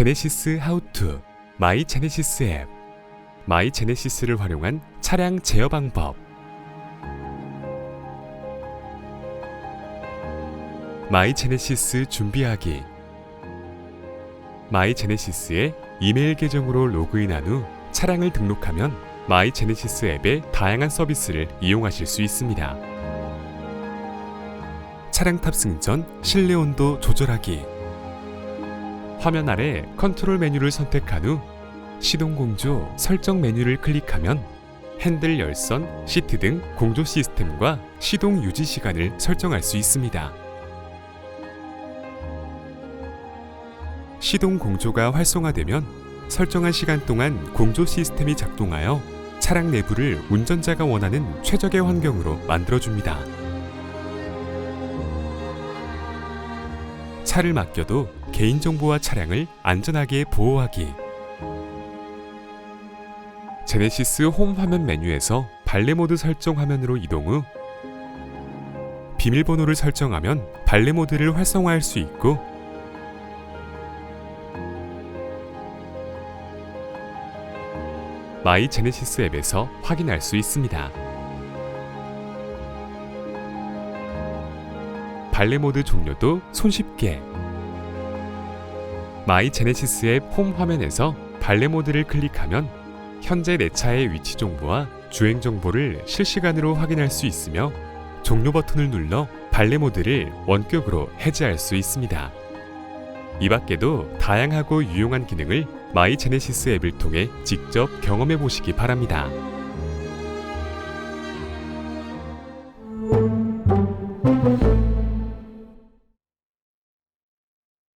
제네시스 하우투 마이 제네시스 앱 마이 제네시스를 활용한 차량 제어 방법 마이 제네시스 준비하기 마이 제네시스의 이메일 계정으로 로그인한 후 차량을 등록하면 마이 제네시스 앱의 다양한 서비스를 이용하실 수 있습니다. 차량 탑승 전 실내 온도 조절하기 화면 아래 컨트롤 메뉴를 선택한 후 시동 공조 설정 메뉴를 클릭하면 핸들 열선, 시트 등 공조 시스템과 시동 유지 시간을 설정할 수 있습니다. 시동 공조가 활성화되면 설정한 시간 동안 공조 시스템이 작동하여 차량 내부를 운전자가 원하는 최적의 환경으로 만들어줍니다. 차를 맡겨도 개인정보와 차량을 안전하게 보호하기. 제네시스 홈 화면 메뉴에서 발레 모드 설정 화면으로 이동 후 비밀번호를 설정하면 발레 모드를 활성화할 수 있고 마이 제네시스 앱에서 확인할 수 있습니다. 발레 모드 종료도 손쉽게 마이 제네시스 앱홈 화면에서 발레 모드를 클릭하면 현재 내 차의 위치 정보와 주행 정보를 실시간으로 확인할 수 있으며 종료 버튼을 눌러 발레 모드를 원격으로 해제할 수 있습니다. 이 밖에도 다양하고 유용한 기능을 마이 제네시스 앱을 통해 직접 경험해 보시기 바랍니다.